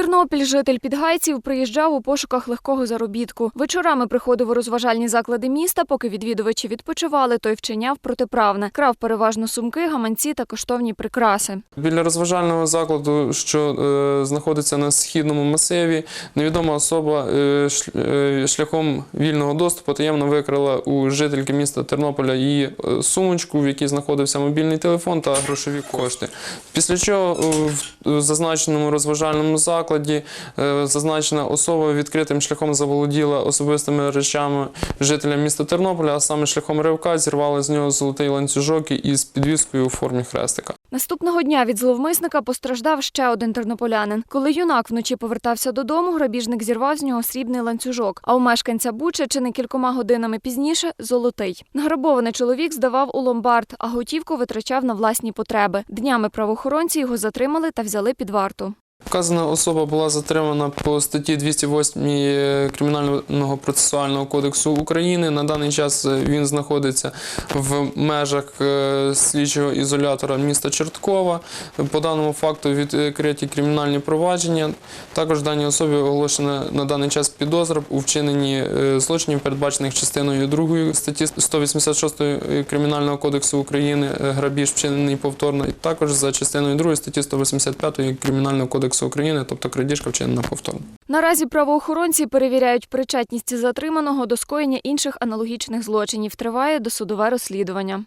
Тернопіль житель Підгайців приїжджав у пошуках легкого заробітку. Вечорами приходив у розважальні заклади міста, поки відвідувачі відпочивали, той вчиняв протиправне. Крав переважно сумки, гаманці та коштовні прикраси. Біля розважального закладу, що е, знаходиться на східному масиві, невідома особа е, е, шляхом вільного доступу таємно викрала у жительки міста Тернополя її е, сумочку, в якій знаходився мобільний телефон та грошові кошти. Після чого е, в зазначеному розважальному закладі е, зазначена особа відкритим шляхом заволоділа особистими речами жителя міста Тернополя, а саме шляхом ривка зірвала з нього золотий ланцюжок із підвіскою у формі хрестика. Наступного дня від зловмисника постраждав ще один тернополянин. Коли юнак вночі повертався додому, грабіжник зірвав з нього срібний ланцюжок. А у мешканця Буча чи не кількома годинами пізніше золотий. Награбований чоловік здавав у ломбард, а готівку витрачав на власні потреби. Днями правоохоронці його затримали та взяли під варту. Вказана особа була затримана по статті 208 Кримінального процесуального кодексу України. На даний час е, він знаходиться в межах е, слідчого ізолятора міста Черткова. По даному факту відкриті кримінальні провадження. Також даній особі оголошена на даний час підозра у вчиненні е, злочинів, передбачених частиною 2 статті 186 Кримінального кодексу України е, грабіж вчинений повторно, також за частиною 2 статті 185 Кримінального кодексу України, тобто крадіжка вчинена повторно. Наразі правоохоронці перевіряють причетність затриманого до скоєння інших аналогічних злочинів. Триває досудове розслідування.